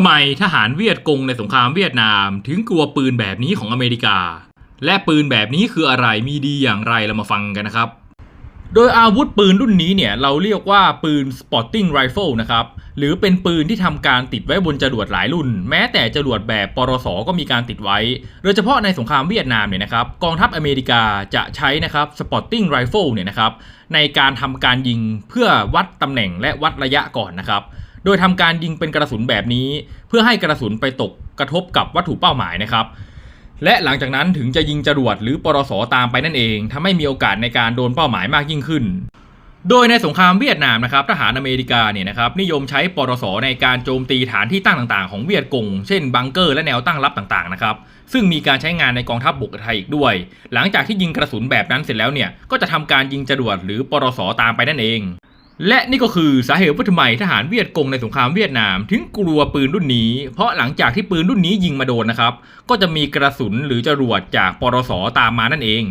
ทำไมทหารเวียดกงในสงครามเวียดนาม ถึงกลัวปืนแบบนี้ของอเมริกา และปืนแบบนี้คืออะไรมีดีอย่างไรเรามาฟังกันนะครับ โดยอาวุธปืนรุ่นนี้เนี่ยเราเรียกว่าปืน Sporting Rifle นะครับ หรือเป็นปืนที่ทำการติดไว้บนจรวดหลายรุ่น แม้แต่จรวดแบบปรสก็มีการติดไว้ โดยเฉพาะในสงครามเวียดนามเนี่ยนะครับกองทัพอเมริกาจะใช้นะครับ Sporting Rifle เนี่ยนะครับในการทำการยิงเพื่อวัดตำแหน่งและวัดระยะก่อนนะครับ ดยทำการยิงเป็นกระสุนแบบนี้ เพื่อให้กระสุนไปตกกระทบกับวัตถุเป้าหมายนะครับ และหลังจากนั้นถึงจะยิงจรวดหรือปรสตามไปนั่นเองทำให้มีโอกาสในการโดนเป้าหมายมากยิ่งขึ้น โดยในสงครามเวียดนามนะครับทหารอเมริกาเนี่ยนะครับนิยมใช้ปรสในการโจมตีฐานที่ตั้งต่างๆ ของเวียดกง เช่นบังเกอร์และแนวตั้งรับต่างๆนะครับซึ่งมีการใช้งานในกองทัพบกไทยอีกด้วย หลังจากที่ยิงกระสุนแบบนั้นเสร็จแล้วเนี่ย ก็จะทำการยิงจรวดหรือปรสตามไปนั่นเอง และนี่ก็คือสาเหตุว่าทำไมทหารเวียดกงในสงครามเวียดนาม ถึงกลัวปืนรุ่นนี้ เพราะหลังจากที่ปืนรุ่นนี้ยิงมาโดนนะครับ ก็จะมีกระสุนหรือจรวดจากปรสตามมานั่นเอง